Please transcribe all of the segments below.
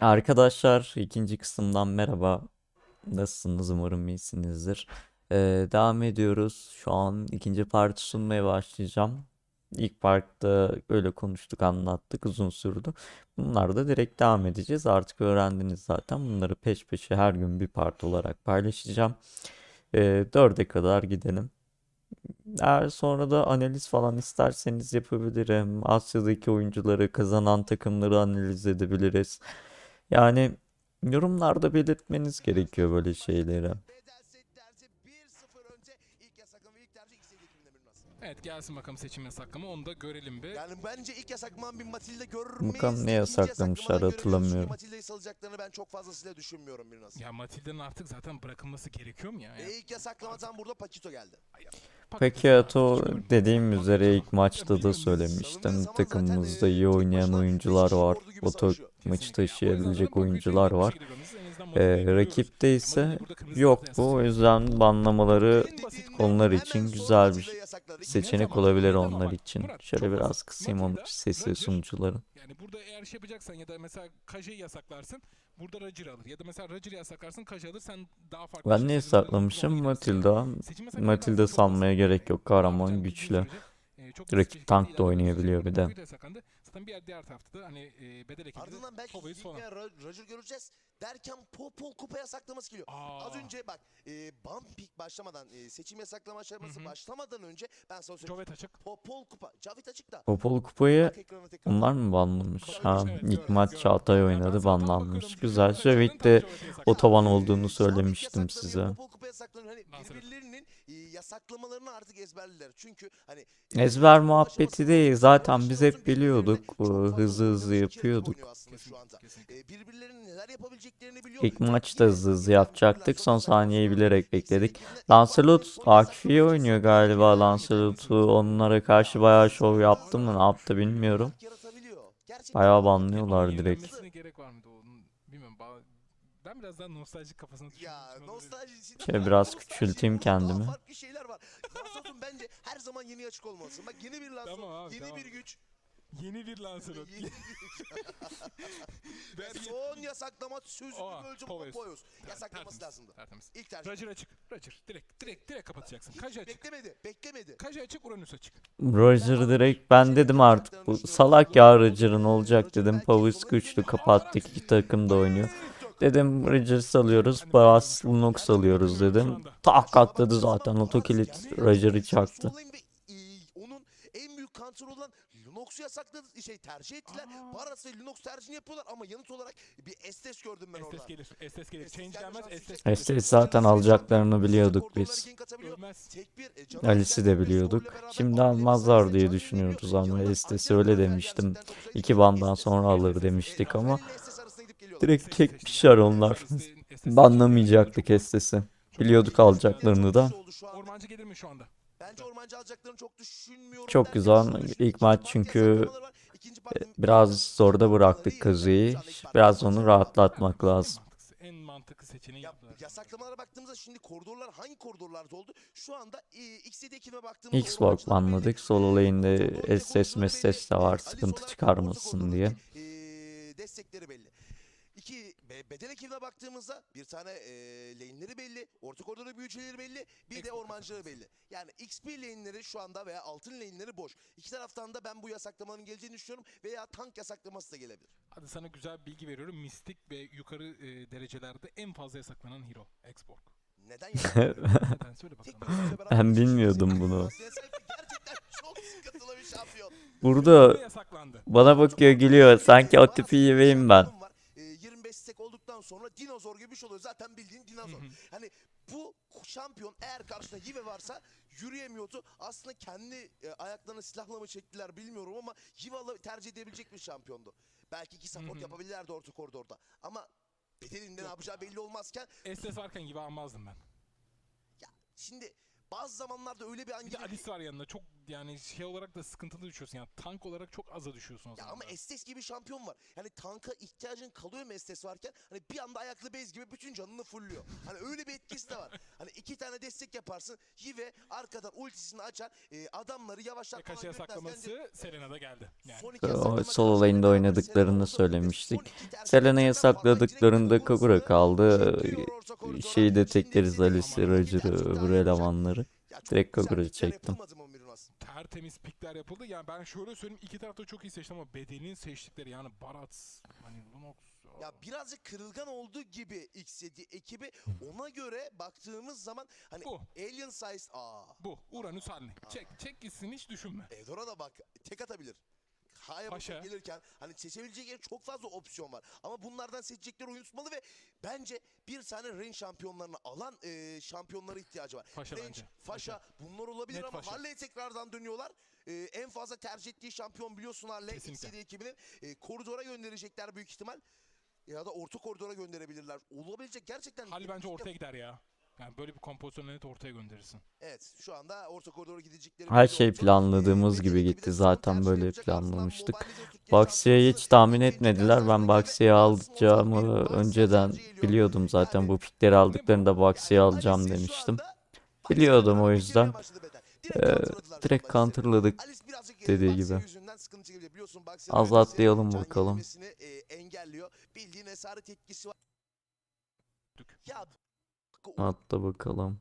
Arkadaşlar ikinci kısımdan merhaba. Nasılsınız? Umarım iyisinizdir. Ee, devam ediyoruz. Şu an ikinci parti sunmaya başlayacağım. İlk partta öyle konuştuk, anlattık, uzun sürdü. Bunlar da direkt devam edeceğiz. Artık öğrendiniz zaten. Bunları peş peşe her gün bir part olarak paylaşacağım. Ee, dörde kadar gidelim. Eğer sonra da analiz falan isterseniz yapabilirim. Asya'daki oyuncuları, kazanan takımları analiz edebiliriz. Yani yorumlarda belirtmeniz gerekiyor böyle şeyleri. Bedelse derse 1-0 önce ilk yasaklama ilk tercih X'e kimde bilmez. Evet gelsin bakalım seçim yasaklama onu da görelim bir. Yani bence ilk yasaklaman bir Matilda görür Bakalım müyüz? ne İkinci yasaklamışlar, hatırlamıyorum. Matilda'yı salacaklarını ben çok fazlasıyla düşünmüyorum bir nasıl. Ya Matilda'nın artık zaten bırakılması gerekiyor mu ya? E, ilk yasaklamadan burada Pakito geldi. Ato dediğim üzere ilk maçta da söylemiştim. Takımımızda iyi oynayan oyuncular var. O maçı taşıyabilecek oyuncular var. Ee, rakipte ise yok bu. O yüzden banlamaları onlar için güzel bir seçenek olabilir onlar için. Şöyle biraz kısayım onun sesi sunucuların. Yani burada eğer şey yapacaksan ya da mesela Kaja'yı yasaklarsın burada Roger alır. Ya da mesela Roger'ı yasaklarsın Kaja alır sen daha farklı Ben ne yasaklamışım? Matilda. Matilda basit. gerek yok. Kahraman güçlü. e, Rakip tank da oynayabiliyor bir de. Zaten bir diğer tarafta da hani e, bedel ekibi de Ardından belki Pogo'yu falan. Ro- Roger göreceğiz. Derken Popol kupa yasaklaması geliyor. Aa, Az önce bak e, Bumpik başlamadan e, seçim yasaklama aşaması başlamadan önce ben sana söyleyeyim. Jovet açık. Popol kupa. Cavit açık da. Popol kupayı onlar mı banlamış? Ha Evet, ilk maç. Çağatay oynadı banlanmış. bakıyorum, Güzel. Tam de otoban olduğunu söylemiştim size. Popol kupa yasaklanıyor. Hani birbirlerinin e, yasaklamalarını artık ezberlediler. Çünkü hani Ezber muhabbeti değil. Zaten biz hep biliyorduk. Ee, Hızlı hızlı yapıyorduk. Kesinlikle, kesinlikle. E, birbirlerinin neler yapabileceklerini biliyor. İlk maçta hızlı hızlı yapacaktık. çok Son saniyeyi bilerek bekledik. Lancelot Akfi'ye oynuyor galiba Lancelot'u. Onlara karşı bayağı şov yaptı mı ne yaptı bilmiyorum. Bayağı banlıyorlar direkt. Ben biraz daha nostaljik kafasını düşündüğüm Ya nostalji için Şöyle biraz nostalji küçülteyim kendimi. farklı şeyler var. Lancelot'un bence her zaman yeni açık olması. Bak yeni bir Lancelot, Tamam abi, yeni tamam. bir güç. Yeni bir Lancelot. Ve son yasaklama sözünü Aa, bölücü Poyos. Yasaklaması tertemiz, lazımdı. Tertemiz. İlk tercih. Roger açık. Roger. Direkt, direkt, direkt kapatacaksın. Hiç Kaja açık. beklemedi. Beklemedi. Kaja açık, Uranüs açık. Roger direkt ben dedim artık bu salak ya Roger'ın olacak dedim. Powers güçlü kapattık. İki takım da oynuyor. Dedim Roger salıyoruz. Baras Lunox alıyoruz dedim. Tak atladı zaten otokilit Roger'ı çaktı. Solayım ve, e, onun en büyük kanser olan Lunox'u yasakladı şey tercih ettiler. Aa. Baras'ı Lunox tercihini yapıyorlar ama yanıt olarak bir Estes gördüm ben orada. Estes gelir. Estes gelir. Estes Change gelme gelmez. Estes. Estes zaten alacaklarını biliyorduk biz. e, Alice'i de biliyorduk. Şimdi almazlar diye düşünüyoruz ama Alev'in öyle demiştim. İki bandan Estes, sonra Estes, alır Estes, demiştik Estes, ama Estes, Estes direkt Estes çekmişler seçti. onlar. Estes- Estes Banlamayacaktık Estes'i. Biliyorduk alacaklarını da. Ormancı gelir mi şu anda? Bence ormancı alacaklarını çok düşünmüyorum. Çok güzel. İlk maç çünkü partinin- Biraz zorda bıraktık Kazu'yu. Biraz onu rahatlatmak lazım. En mantıklı seçeneği Ya, yaptılar. yasaklamalara baktığımızda şimdi koridorlar hangi koridorlarda oldu? Şu anda e, X7 ekibine baktığımızda belli. banladık. Solo lane'de Ortadoğu'daki SS messes de var. Sıkıntı çıkarmasın diye. e, destekleri belli. İki be, beden ekibine baktığımızda bir tane e, lane'leri belli. Orta koridorda büyücüleri belli. Bir de ormancıları belli. Yani XP lane'leri şu anda veya altın lane'leri boş. İki taraftan da ben bu yasaklamaların geleceğini düşünüyorum. Veya tank yasaklaması da gelebilir. Hadi sana güzel bir bilgi veriyorum. Mistik ve yukarı e, derecelerde en fazla yasaklanan hero. Exborg. Neden yasaklıyor? Neden söyle Tek bakalım. beraber Ben geçiyor. bilmiyordum bunu. maç yasak- Gerçekten çok sıkıntılı bir şampiyon. Burada yasaklandı. bana bakıyor gülüyor. Sanki o tipi yiyeyim ben. Olduktan sonra dinozor gibi bir şey oluyor. Zaten bildiğin dinozor. Hani bu şampiyon eğer karşısında Yive varsa yürüyemiyordu. Aslında kendi e, ayaklarını silahla mı çektiler bilmiyorum ama Yive'la tercih edebilecek bir şampiyondu. Belki iki support yapabilirlerdi orta koridorda. Ama bedelinde ne yapacağı belli olmazken Estes varken gibi almazdım ben. şimdi bazı zamanlarda öyle bir an Bir de ki- Alice var yanında. Çok yani şey olarak da sıkıntılı düşüyorsun. Yani tank olarak çok aza düşüyorsun o Ya zaman. ama Estes gibi şampiyon var. Yani tanka ihtiyacın kalıyor mu Estes varken? Hani bir anda ayaklı bez gibi bütün canını fulluyor. Hani öyle bir etkisi de var. Hani iki tane destek yaparsın. Yive arkadan ultisini açar. e, adamları yavaşlatmadan kaşıya götürmezken saklaması Selena'da geldi. Yani. Son iki O yasaklama sol beraber oynadıklarını Selena söylemiştik. Selena'ya sakladıklarında Kagura kaldı. Şeyi de tekleriz ama Roger'ı, öbür elemanları. Direkt pikler çektim. Tertemiz pikler yapıldı. Yani ben şöyle söyleyeyim iki tarafta çok iyi seçti ama bedelinin seçtikleri yani Barat, hani Lunox. Ya birazcık kırılgan olduğu gibi X7 ekibi ona göre baktığımız zaman hani Bu. Alien Size aa Bu Uranüs halini. Çek, çek gitsin hiç düşünme. Eldora da bak tek atabilir. Hayabusa Paşa. gelirken hani seçebilecek çok fazla opsiyon var. Ama bunlardan seçecekleri oyun tutmalı ve bence bir tane range şampiyonlarını alan e, şampiyonlara ihtiyacı var. Paşa range, bence. Faşa bunlar olabilir Net ama. Harley'e tekrardan dönüyorlar. E, en fazla tercih ettiği şampiyon biliyorsun Harley. X7 ekibinin e, koridora gönderecekler büyük ihtimal. Ya da orta koridora gönderebilirler. Olabilecek gerçekten. Hali bence ortaya gider ya. Yani böyle bir kompozisyon net ortaya gönderirsin. Evet şu anda orta koridora gidecekleri Her şey planladığımız Ee, gibi gitti. Zaten böyle planlamıştık. Baxia'yı hiç tahmin etmediler. Ben ve alacağımı önceden biliyordum zaten. Bu pikleri aldıklarında Yani alacağım demiştim. Biliyordum o yüzden. Ee, direkt counterladık dediği gibi. yüzünden sıkıntı çekebiliyor. Biliyorsun Baxia'nın Az atlayalım bakalım. e, engelliyor. Bildiğin esaret etkisi var. Ya Atla bakalım.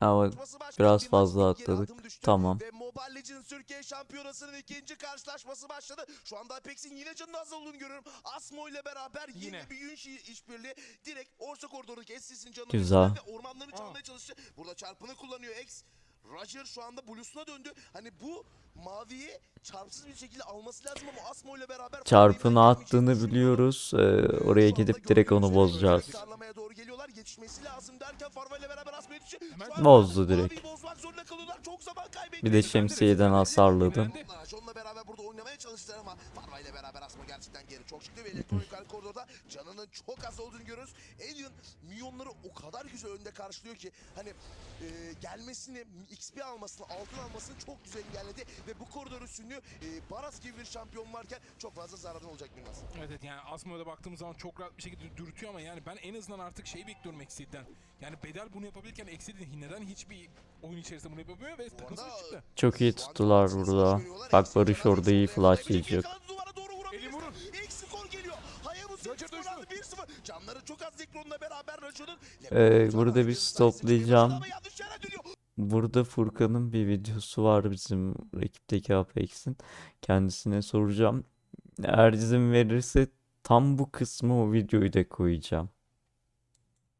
Ama biraz Bir fazla atladık. Tamam. Ve Mobile Legends Türkiye Şampiyonası'nın ikinci karşılaşması başladı. Şu anda Apex'in yine canının az olduğunu görüyorum. Asmo ile beraber yine, Yine. bir yün işbirliği. Direkt orta koridordaki Essis'in canını Güzel. ve ormanları Aa. çalmaya çalıştı. Burada çarpını kullanıyor X. Roger şu anda Blue'suna döndü. Hani bu maviyi çarpsız bir şekilde alması lazım ama Asmo ile beraber Çarpını attığını biliyoruz. Ee, oraya gidip direkt onu üzere bozacağız. doğru geliyorlar. Yetişmesi lazım derken Farva ile beraber Asmo'ya düşüyor. Bozdu direkt. bozmak zorunda kalıyorlar. Çok zaman. Bir de şemsiyeden hasarladı. Yönlendi. Onunla beraber burada oynamaya çalıştılar ama Farva ile beraber Asmo gerçekten geri çok çıktı ve elektronik koridorda canının çok az olduğunu görüyoruz. Alien milyonları o kadar güzel önde karşılıyor ki hani e, gelmesini, XP almasını, altın almasını çok güzel engelledi ve bu koridor üstünlüğü e, Baras gibi bir şampiyon varken çok fazla zararın olacak bilmez. Evet evet, yani Asmo'da baktığımız zaman çok rahat bir şekilde dürtüyor ama yani ben en azından artık şey bekliyorum Exceed'den. Yani Bedel bunu yapabilirken Exceed'in neden hiçbir oyun içerisinde bunu yapamıyor ve arada- çıktı. Çok iyi tuttular burada. Bak Barış orada iyi flash yiyecek. Eli vurun. İlk skor geliyor. Hayabusa Roger skor düştü. aldı 1-0. Canları çok az Zekron'la beraber Roger'ın Ee, burada bir stoplayacağım. Burada Furkan'ın bir videosu var bizim rakipteki Apex'in. Kendisine soracağım. Eğer izin verirse tam bu kısmı o videoyu da koyacağım.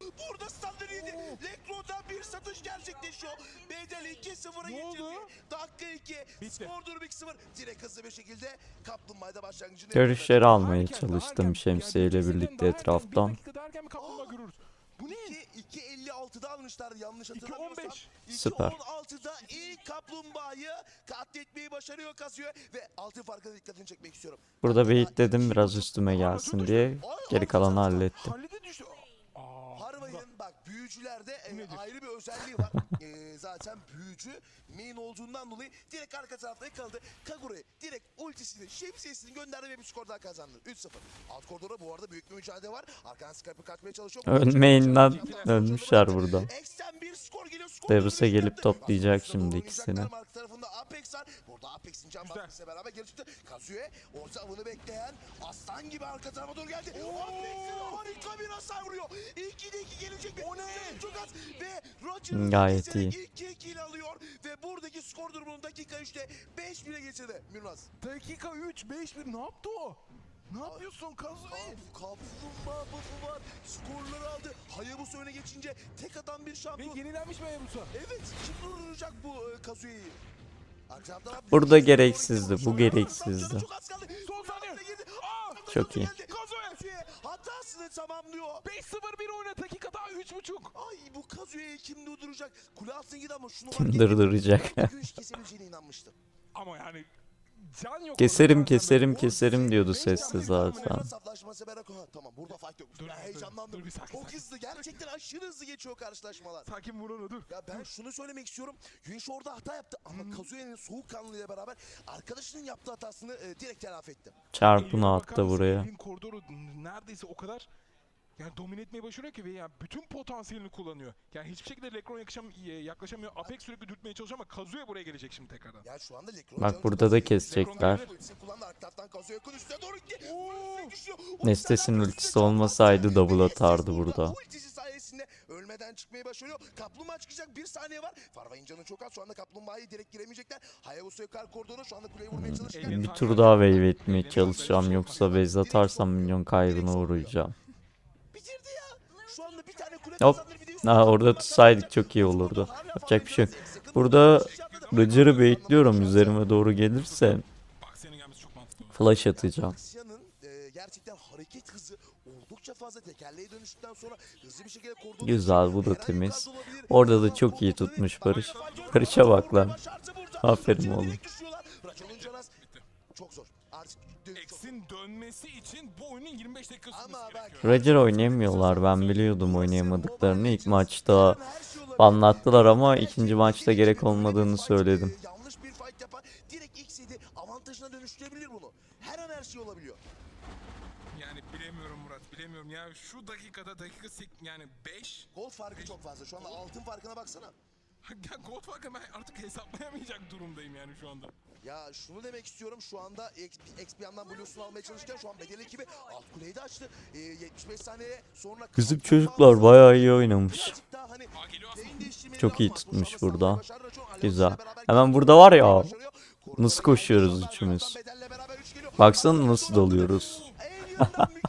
Burada standart yedi. Lekro'dan bir satış gerçekleşiyor. Bedel 2-0'a Ne oldu? getirdi. Dakika 2. Bitti. Skor durumu 2-0. Direkt hızlı bir şekilde Kaplumbağa'da başlangıcını Görüşleri almaya çalıştım şemsiyeyle birlikte etraftan. Bu ne? 2 2.56'da almışlardı yanlış hatırlamıyorsam. 2.15. Süper. 2.16'da ilk kaplumbağayı katletmeyi başarıyor Kazuya ve altın farkına dikkatini çekmek istiyorum. Burada baitledim iki biraz üstüme gelsin diye. Geri kalanı hallettim. Halide düştü. Aa, Harvey'in bak büyücülerde e, ayrı bir özelliği var. E, zaten büyücü main olduğundan dolayı direkt arka tarafta yakaladı. Kagure direkt ultisini, şemsiyesini gönderdi ve bir skor daha kazandı. 3-0. Alt koridora bu arada büyük bir mücadele var. Arkadan Skype'ı kaçmaya çalışıyor. Ölmeyin lan. Ölmüşler burada. Dönüşü gelip toplayacak şimdi ikisini. tarafında Apex var. Burada Apex'in can baskısıyla beraber geri çıktı. Kazuya orta avını bekleyen aslan gibi arka tarafa doğru geldi. Apex'in harika bir hasar vuruyor. 2'de 2 gelecek? O ne? Çok az. Ve Roger'ın Gayet iyi. ilk kill kill alıyor. Ve buradaki skor durumunu dakika 3'te 5-1'e getirdi. Mürnaz. Dakika 3, 5, 1 ne yaptı o? Ne yapıyorsun Kazuya? Aa, Kaplumbağa buff'u var. Skorları aldı. Hayabusa öne geçince tek atan bir Ve şampiyon. yenilenmiş mi Hayabusa? Evet, kim durduracak bu e, abi, Burada gereksizdi, bu gereksizdi. Çok iyi. Kazue hatasını tamamlıyor. 5-0 bir oyuna dakika daha 3.5. Ay bu Kazue'yi kim durduracak? Girdi ama şunu Kim durduracak? Güç kesebileceğine inanmıştım. Ama yani. Keserim keserim keserim diyordu Beş sesli zaten. Saflaşması Ha, Tamam burada fight yok. Dur, Ben dur, heyecanlandım. dur bir sakin, Çok sakin. hızlı gerçekten aşırı hızlı geçiyor karşılaşmalar. Sakin Bruno dur. Ya ben şunu söylemek istiyorum. Yunshi orada hata yaptı ama Kazuya'nın soğukkanlılığıyla beraber arkadaşının yaptığı hatasını e, direkt telafi etti. Çarpını Eylül'e bakar attı mısın? buraya. Eylül'ün koridoru neredeyse o kadar yani domine etmeye başarıyor ki ve yani bütün potansiyelini kullanıyor. Yani hiçbir şekilde Lekron yaklaşam, e, yaklaşamıyor. Apex sürekli dürtmeye çalışıyor ama Kazuya buraya gelecek şimdi tekrardan. Ya şu anda Lekron Bak burada da kesecekler. Nestes'in ultisi olmasaydı double atardı burada. Sayesinde ölmeden çıkmayı başarıyor. Kaplumbağa çıkacak bir saniye var. Farvay'ın canı çok az. Şu anda kaplumbağayı direkt giremeyecekler. Hayabusa yukarı koridora şu anda kuleyi vurmaya çalışırken. Bir tur daha wave etmeye çalışacağım yoksa base atarsam milyon kaybına uğrayacağım. Bitirdi ya. Şu anda bir tane kule Hop. kazandı. Bir de Ha, orada tutsaydık çok iyi olurdu. Yapacak bir şey yok. Burada Roger'ı bekliyorum üzerime doğru gelirse flash atacağım. E, gerçekten hareket hızı oldukça fazla tekerleğe dönüştükten sonra hızlı bir şekilde koridoru Güzel, bu da temiz. Orada da çok iyi tutmuş. Barış. Barış'a bak lan. Aferin oğlum. çok zor. X'in dönmesi için bu oyunun 25 dakika sürmesi gerekiyor. Roger oynayamıyorlar ben biliyordum oynayamadıklarını ilk maçta şey anlattılar ama ikinci maçta bir gerek olmadığını söyledim. Yanlış bir fight yapan direkt X7 avantajına dönüştürebilir bunu. Her an her şey olabiliyor. Yani bilemiyorum Murat bilemiyorum ya şu dakikada dakika sek yani 5 Gol farkı çok fazla. Şu anda altın farkına baksana. ya God farkı ben artık hesaplayamayacak durumdayım yani şu anda. Ya şunu demek istiyorum şu anda XP, XP'den Blue'sunu almaya çalışırken şu an bedel ekibi alt kuleyi de açtı. Ee, 75 saniye sonra Bizim kalkan çocuklar bayağı iyi oynamış. Hani Çok iyi tutmuş burada. Güzel. Hemen burada var ya, nasıl koşuyoruz üçümüz. Baksana nasıl?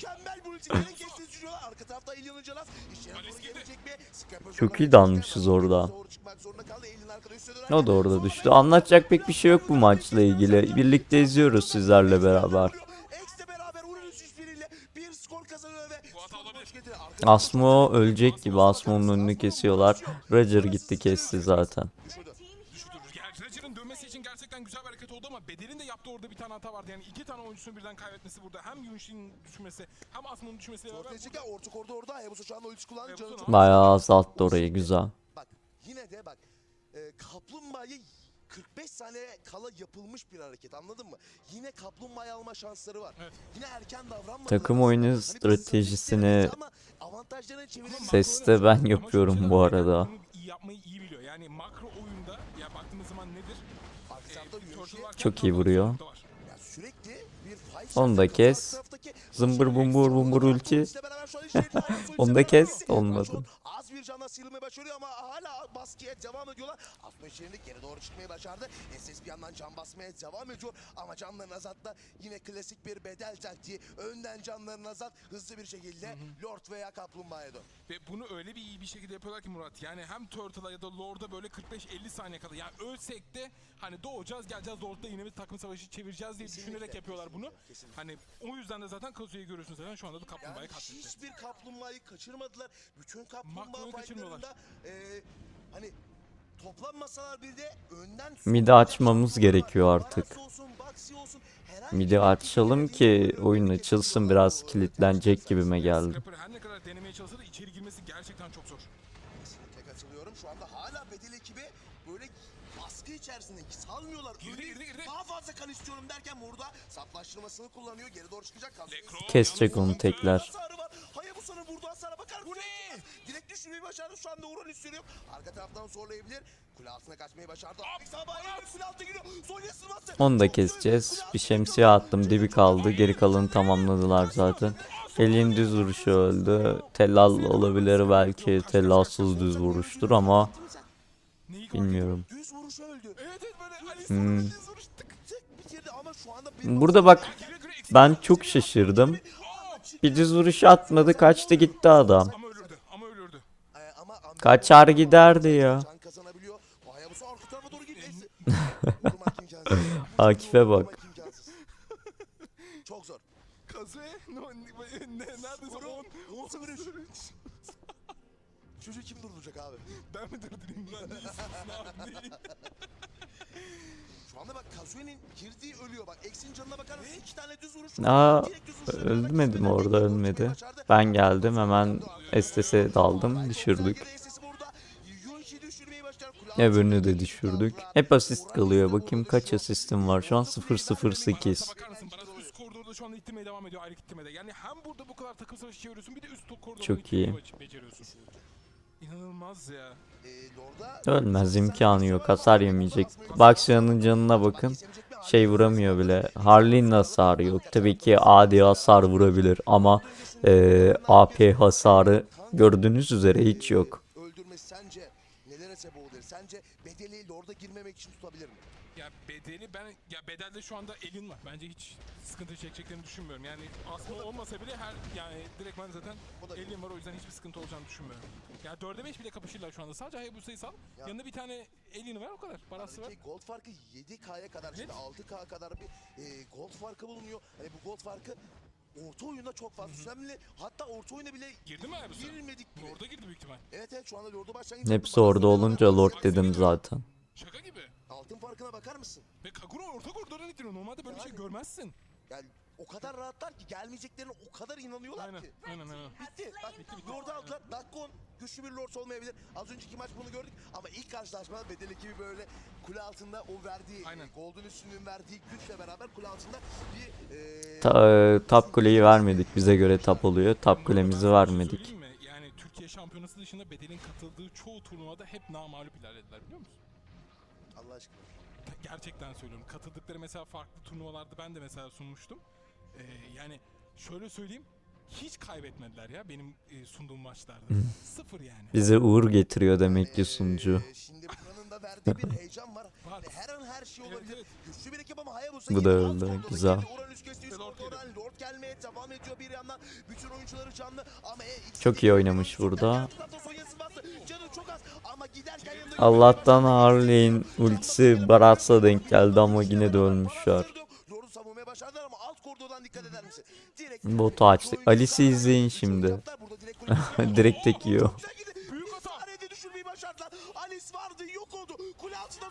Scrapper Çok iyi gidecek. orada. O da orada düştü. Anlatacak pek bir şey yok bu maçla ilgili. Birlikte izliyoruz sizlerle beraber. Asmo ölecek gibi Asmo'nun önünü kesiyorlar. Roger gitti kesti zaten. Roger'ın dönmesi için gerçekten güzel hareket oldu ama Bedel'in de yaptığı orada bir tane hata vardı. Yani iki tane oyuncusunu birden kaybetmesi burada. Hem Yunshi'nin düşmesi hem Asmo'nun beraber Ortaya çıkan orta koridor orada. Hayabusa şu anda ultisi kullandı. Bayağı azalttı orayı güzel. Bak yine de bak. E, kaplumbağayı 45 saniye kala yapılmış bir hareket anladın mı? Yine kaplumbağayı alma şansları var. Evet. Yine erken davranmadılar. Takım oyunu Hani stratejisini. Seste ben yapıyorum bu arada. Yapmayı iyi biliyor. Yani makro oyunda ya baktığımız zaman nedir? Ee, Çok iyi vuruyor. Onu da kes. Zımbır bumbur bumbur ulti. Onu da kes. Olmadı. Az bir canla sıyrılmayı başarıyor ama hala baskıya devam ediyorlar. Asma içerisinde geri doğru çıkmayı başardı. SS bir yandan can basmaya devam ediyor. Ama canlarını azaltla yine klasik bir bedel taktiği. Önden canlarını azalt hızlı bir şekilde Lord veya Kaplumbağa'ya dön. Ve bunu öyle bir iyi bir şekilde yapıyorlar ki Murat. Yani hem Turtle'a ya da Lord'a böyle 45-50 saniye kala. Yani ölsek de hani doğacağız geleceğiz Lord'da yine bir takım savaşı çevireceğiz diye Kesinlikle, düşünerek yapıyorlar bunu. kesinlikle, kesinlikle. Hani o yüzden de zaten Kazu'yu görüyorsunuz zaten şu anda da Kaplumbağa'yı Yani katletti. hiçbir kaplumbağayı kaçırmadılar. Bütün kaplumbağa Makroyu kaçırmıyorlar. e, hani toplanmasalar bir de önden Midi açmamız gerekiyor artık. Midi açalım ki oyun açılsın biraz kilitlenecek gibime geldi. Her ne kadar denemeye çalışsa da içeri girmesi gerçekten çok zor. Kesinlikle katılıyorum. Şu anda hala bedel ekibi böyle baskı içerisinde salmıyorlar. Girdi, Öyle girdi, girdi. Daha fazla kan istiyorum derken burada saplaştırmasını kullanıyor. Geri doğru çıkacak. Kesecek onu tekrar. Hasarı var. Hayabusa'nın vurduğu hasara bakar mısın? Direkt düşürmeyi başardı. Şu anda Uran üstleniyor. Arka taraftan zorlayabilir. Kule altına kaçmayı başardı. Sabah'ı kule altına giriyor. Sonya sırması. Onu da keseceğiz. Bir şemsiye attım dibi kaldı. Geri kalanı tamamladılar zaten. Elin düz vuruşu öldü. Tellal olabilir belki. Tellalsız düz vuruştur ama bilmiyorum. Düz vuruş öldü. Evet evet böyle Ali Hmm. Burada bak ben çok şaşırdım. Bir düz vuruş atmadı kaçtı gitti adam. Ama ölürdü ama ölürdü. Ama ambiyans Kaçar giderdi ya. Akif'e bak. Çok zor. Kazue no, ne, ne, neredeyse Vurun. 10 On sıfır üç. Çocuğu kim durduracak abi? Ben mi durdurayım lan? Ne istiyorsun anda bak Kazue'nin girdiği ölüyor bak. Eksin canına bakar mısın? İki tane düz vuruş. Aa, ölmedi mi orada ölmedi. Ben geldim hemen SS'e daldım düşürdük. Öbürünü de düşürdük. Hep asist kalıyor. Bakayım kaç asistim var. Şu an 008. Bakar mısın? Bana üst koridorda şu anda ittirmeye devam ediyor ayrı ittirmede. Yani hem burada bu kadar takım savaşı çeviriyorsun bir de üst koridorda Çok iyi. beceriyorsun. İnanılmaz ya. Ölmez imkanı yok. Hasar yemeyecek. Baksyanın canına bakın. Şey vuramıyor bile. Harley'nin hasarı yok. Tabii ki AD hasar vurabilir ama eee, AP hasarı gördüğünüz üzere hiç yok. Nelere sebep olabilir? Sence bedeliyle orada girmemek için tutabilir mi? Ya bedeli ben ya bedelde şu anda elin var. Bence hiç sıkıntı çekeceklerini düşünmüyorum. Yani aslında olmasa bile her yani direktman zaten O da elin var o yüzden hiçbir sıkıntı olacağını düşünmüyorum. Ya 4'e 5 bile kapışırlar şu anda. Sadece Hayabusa'yı sal. Ya. Yanında bir tane elini var o kadar. Parası var. Aradaki gold farkı 7K'ya kadar şimdi 6K kadar bir e, gold farkı bulunuyor. Hani bu gold farkı orta oyunda çok fazla önemli. Hatta orta oyuna bile Girdi mi Hayabusa? girilmedik gibi. Orada girdi büyük ihtimal. Evet evet şu anda Lord'u başlangıç. Hepsi orada olunca Lord dedim zaten. Şaka gibi. Altın farkına bakar mısın? Ve Kagura orta koridordan itiriyor. Normalde böyle bir şey Yani. görmezsin. Yani o kadar rahatlar ki gelmeyeceklerine o kadar inanıyorlar Aynen. ki. Aynen aynen. Bitti. Bak Lord'u aldılar. Dakika 10. Güçlü bir Lord olmayabilir. Az önceki maç bunu gördük. Ama ilk karşılaşmada bedel ekibi böyle kule altında o verdiği, Aynen. e, Gold'un üstünlüğün verdiği güçle beraber kule altında bir e, Ta, eee, top kuleyi vermedik. Bize göre top oluyor. Arada kulemizi şey vermedik. Yani Türkiye şampiyonası dışında bedelin katıldığı çoğu turnuvada hep namağlup ilerlediler biliyor musun? Allah aşkına. Gerçekten söylüyorum. Katıldıkları mesela farklı turnuvalarda ben de mesela sunmuştum. Ee, yani şöyle söyleyeyim. Hiç kaybetmediler ya benim e, sunduğum maçlarda. Sıfır yani. Bize uğur getiriyor demek ki sunucu. e, şimdi buranın da verdiği bir heyecan var. Var. Ve her an her şey olabilir. Güçlü bir ekip ama Hayabusa Bu yine da alt öldü, güzel. girdi. Uranüs kesti, üst Ve Lord koridordan Lord gelmeye devam ediyor bir yandan. Bütün oyuncuları canlı ama e, ikisi Çok iyi oynamış burada. erken tutarsa Sonya'sı bastı. Canı çok az ama giderken yanında Allah'tan Harley'in ultisi Barats'a denk geldi ama yine de ölmüşler. Lord'u savunmaya başardılar ama alt koridordan dikkat eder misin? Direkt Botu açtık. Alice'i izleyin şimdi. Direkt tek yiyor.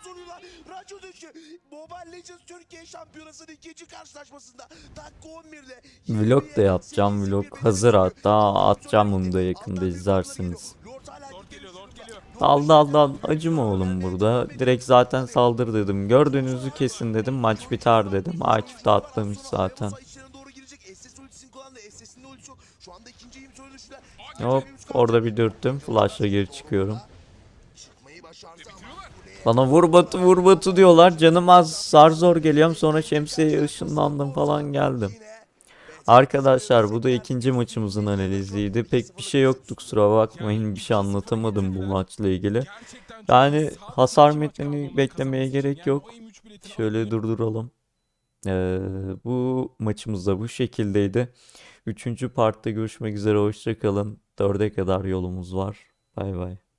Zoruyorlar. Raco dışı. Mobile Legends Türkiye Şampiyonası'nın ikinci karşılaşmasında dakika 11'de Vlog da yapacağım. Vlog hazır hatta atacağım bunu da yakında izlersiniz. Dal dal dal acıma oğlum burada. Direkt zaten saldır dedim. Gördüğünüzü kesin dedim. Maç biter dedim. Akif de atlamış zaten. Hop orada bir dürttüm. Flash'la geri çıkıyorum. Çıkmayı başardı ama Bitiriyorlar. kuleye- Bana vur batı vur batı diyorlar. Canım az zar zor geliyorum. Sonra şemsiyeye ışınlandım falan geldim. Arkadaşlar bu da ikinci maçımızın analiziydi. Pek bir şey yoktu kusura bakmayın. Bir şey anlatamadım bu maçla ilgili. Yani hasar metnini beklemeye gerek yok. o M3 biletini Şöyle durduralım. Ee, bu maçımız da bu şekildeydi. Üçüncü partta görüşmek üzere. Hoşça kalın. Dörde kadar yolumuz var. Bay bay.